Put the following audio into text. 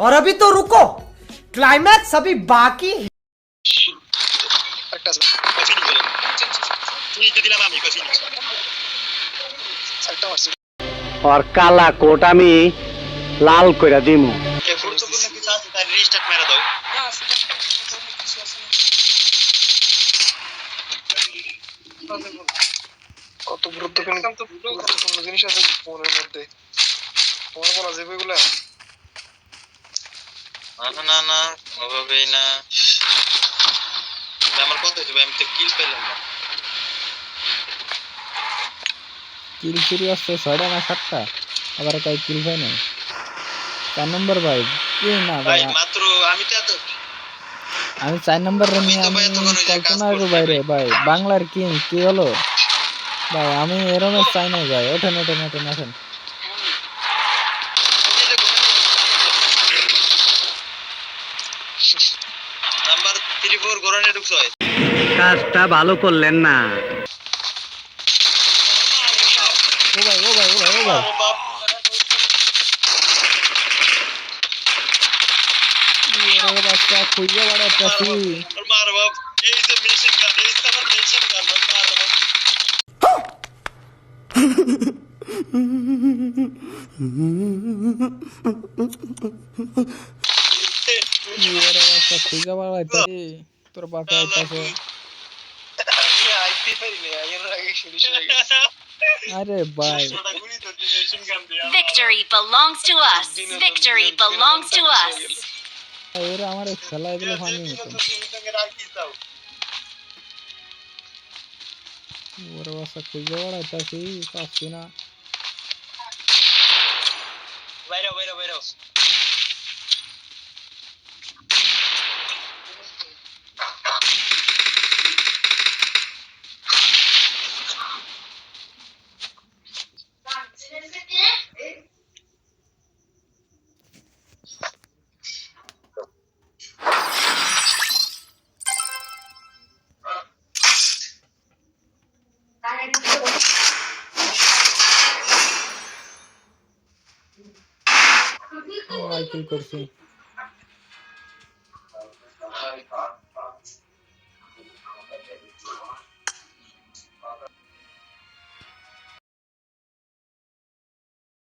और अभी तो रुको क्लाइमैक्स अभी बाकी है একটা আছে ফিনিশ বলে ফিনিশ দিলাম আমি ফিনিশ একটা মারছি আর কালা কোট আমি লাল কইরা দিমু গুরুত্বপূর্ণ কিছু আছে তার রিস্টার্ট মেরে দাও কত গুরুত্বপূর্ণ গুরুত্বপূর্ণ জিনিস আছে ফোনের মধ্যে তোমার বলা যাবে এগুলা না না না কোনোভাবেই না। ভাই, আমার কথা হচ্ছে ভাই, আমি তো কিল পেলাম না। কিল ফিরে আসছে ছয়টা না সাতটা? আবার কিল ভাই নাই? চার নম্বর ভাই। কি না ভাই মাত্র আমি তো এত আমি চার নম্বর আমি নিয়ে তো আমি ভাই। বাইরে বাংলার কিং কি হলো? ভাই আমি এরমে চাই নাই ভাই। ওঠেন ওঠেন ওঠেন ওঠেন নাম্বার থ্রি ফোর গোরানে ঢুকছো কাজটা ভালো করলেন না। ও ভাই ও ভাই ও ভাই ও ভাই। ওরে বাচ্চা খুঁজে বাড়াইতেছি আর মার বাপ এই যে মেশিন গান এই যে মেশিন গান মার বাপ। ওরে খুঁজে বাড়াইতেছি তোর বাপে আইতাছে আরে ভাই Victory belongs to us. Victory belongs to us. এরা আমার খেলা এগুলো ফানি মতন ওরে বাচ্চা খুঁজে বাড়াইতেছি পাচ্ছি না বাইরে বাইরে বাইরে ও আই